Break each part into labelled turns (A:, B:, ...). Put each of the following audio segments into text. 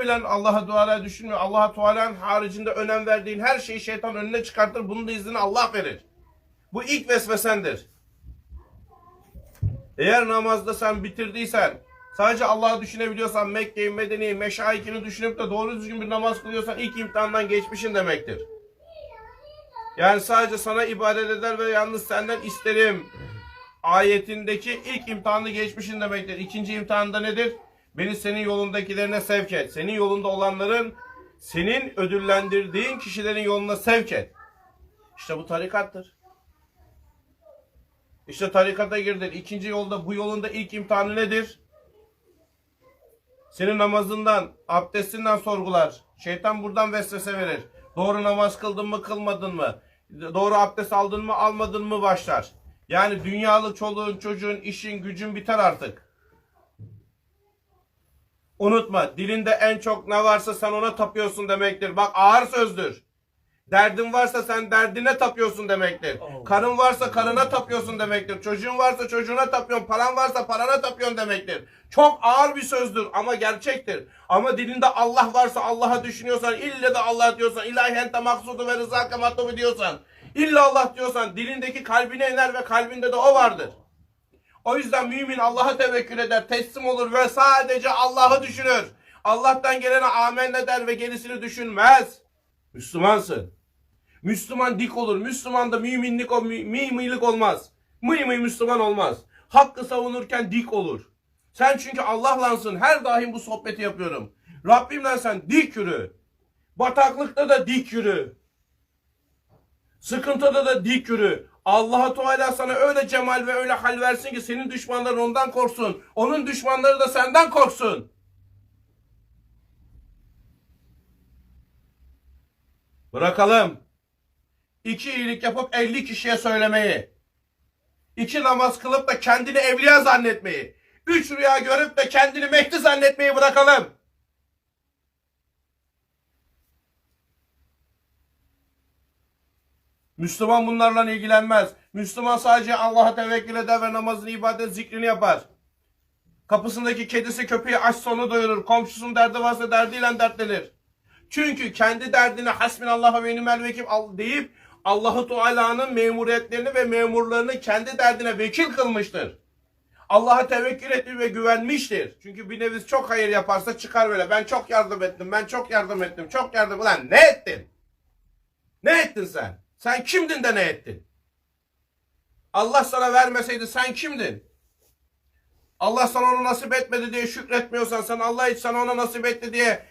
A: namazında Allah'a dualar düşünmüyor. Allah'a Teala'nın haricinde önem verdiğin her şeyi şeytan önüne çıkartır. Bunun da iznini Allah verir. Bu ilk vesvesendir. Eğer namazda sen bitirdiysen, sadece Allah'ı düşünebiliyorsan, Mekke'yi, Medine'yi, meşayikini düşünüp de doğru düzgün bir namaz kılıyorsan ilk imtihandan geçmişin demektir. Yani sadece sana ibadet eder ve yalnız senden isterim. Ayetindeki ilk imtihanı geçmişin demektir. İkinci imtihanda nedir? Beni senin yolundakilerine sevk et. Senin yolunda olanların senin ödüllendirdiğin kişilerin yoluna sevk et. İşte bu tarikattır. İşte tarikata girdin. İkinci yolda bu yolunda ilk imtihanı nedir? Senin namazından, abdestinden sorgular. Şeytan buradan vesvese verir. Doğru namaz kıldın mı, kılmadın mı? Doğru abdest aldın mı, almadın mı başlar. Yani dünyalık çoluğun, çocuğun, işin, gücün biter artık. Unutma, dilinde en çok ne varsa sen ona tapıyorsun demektir. Bak ağır sözdür. Derdin varsa sen derdine tapıyorsun demektir. Karın varsa karına tapıyorsun demektir. Çocuğun varsa çocuğuna tapıyorsun. Paran varsa parana tapıyorsun demektir. Çok ağır bir sözdür ama gerçektir. Ama dilinde Allah varsa Allah'a düşünüyorsan, ille de Allah diyorsan, ilahi ente maksudu ve rızaka matlubu diyorsan, illa Allah diyorsan dilindeki kalbine iner ve kalbinde de o vardır. O yüzden mümin Allah'a tevekkül eder, teslim olur ve sadece Allah'ı düşünür. Allah'tan gelene amen eder ve gerisini düşünmez. Müslümansın. Müslüman dik olur. Müslüman da müminlik o müminlik olmaz. Mümin Müslüman olmaz. Hakkı savunurken dik olur. Sen çünkü Allah'lansın. Her daim bu sohbeti yapıyorum. Rabbimle sen dik yürü. Bataklıkta da dik yürü. Sıkıntıda da dik yürü. Allah Teala sana öyle cemal ve öyle hal versin ki senin düşmanların ondan korksun. Onun düşmanları da senden korksun. Bırakalım. İki iyilik yapıp 50 kişiye söylemeyi. İki namaz kılıp da kendini evliya zannetmeyi. Üç rüya görüp de kendini Mehdi zannetmeyi bırakalım. Müslüman bunlarla ilgilenmez. Müslüman sadece Allah'a tevekkül eder ve namazını, ibadet, zikrini yapar. Kapısındaki kedisi köpeği aç sonu doyurur. Komşusunun derdi varsa derdiyle dertlenir. Çünkü kendi derdine hasbinallah ve nimel vekil deyip Allahu Teala'nın memuriyetlerini ve memurlarını kendi derdine vekil kılmıştır. Allah'a tevekkül etmiş ve güvenmiştir. Çünkü bir nevis çok hayır yaparsa çıkar böyle. Ben çok yardım ettim, ben çok yardım ettim, çok yardım... Ulan ne ettin? Ne ettin sen? Sen kimdin de ne ettin? Allah sana vermeseydi sen kimdin? Allah sana onu nasip etmedi diye şükretmiyorsan, sen Allah hiç sana ona nasip etti diye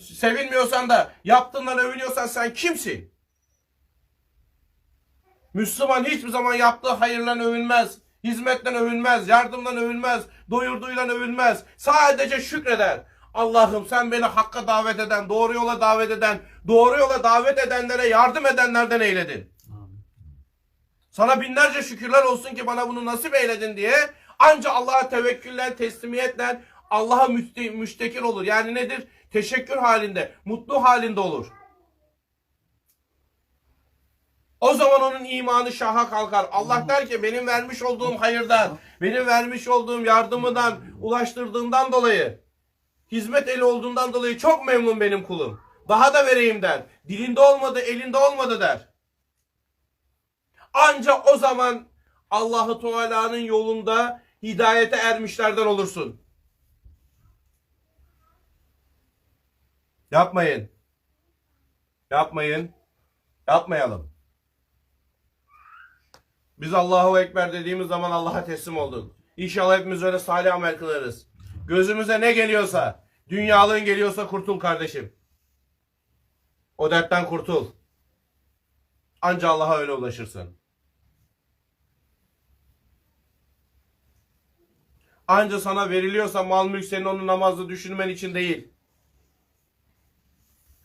A: sevinmiyorsan da yaptığından övünüyorsan sen kimsin? Müslüman hiçbir zaman yaptığı hayırla övünmez, hizmetten övünmez, yardımdan övünmez, doyurduğuyla övünmez. Sadece şükreder. Allah'ım sen beni hakka davet eden, doğru yola davet eden, doğru yola davet edenlere yardım edenlerden eyledin. Sana binlerce şükürler olsun ki bana bunu nasip eyledin diye anca Allah'a tevekkülle, teslimiyetle Allah'a müste- müştekir olur. Yani nedir? Teşekkür halinde, mutlu halinde olur. O zaman onun imanı şaha kalkar. Allah der ki benim vermiş olduğum hayırdan, benim vermiş olduğum yardımından, ulaştırdığından dolayı, hizmet eli olduğundan dolayı çok memnun benim kulum. Daha da vereyim der. Dilinde olmadı, elinde olmadı der. Anca o zaman Allahu Teala'nın yolunda hidayete ermişlerden olursun. Yapmayın. Yapmayın. Yapmayalım. Biz Allahu Ekber dediğimiz zaman Allah'a teslim olduk. İnşallah hepimiz öyle salih amel kılarız. Gözümüze ne geliyorsa, dünyalığın geliyorsa kurtul kardeşim. O dertten kurtul. Anca Allah'a öyle ulaşırsın. Anca sana veriliyorsa mal mülk senin onu namazda düşünmen için değil.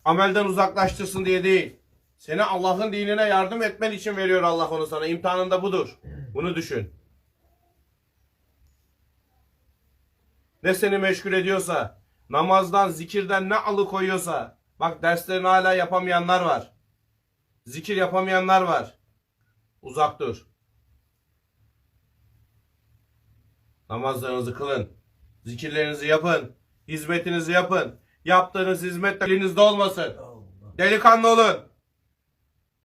A: Amelden uzaklaştırsın diye değil. Seni Allah'ın dinine yardım etmen için veriyor Allah onu sana. İmtihanında budur. Bunu düşün. Ne seni meşgul ediyorsa, namazdan, zikirden ne alıkoyuyorsa, bak derslerini hala yapamayanlar var. Zikir yapamayanlar var. Uzak dur. Namazlarınızı kılın. Zikirlerinizi yapın. Hizmetinizi yapın. Yaptığınız hizmet elinizde olmasın. Delikanlı olun.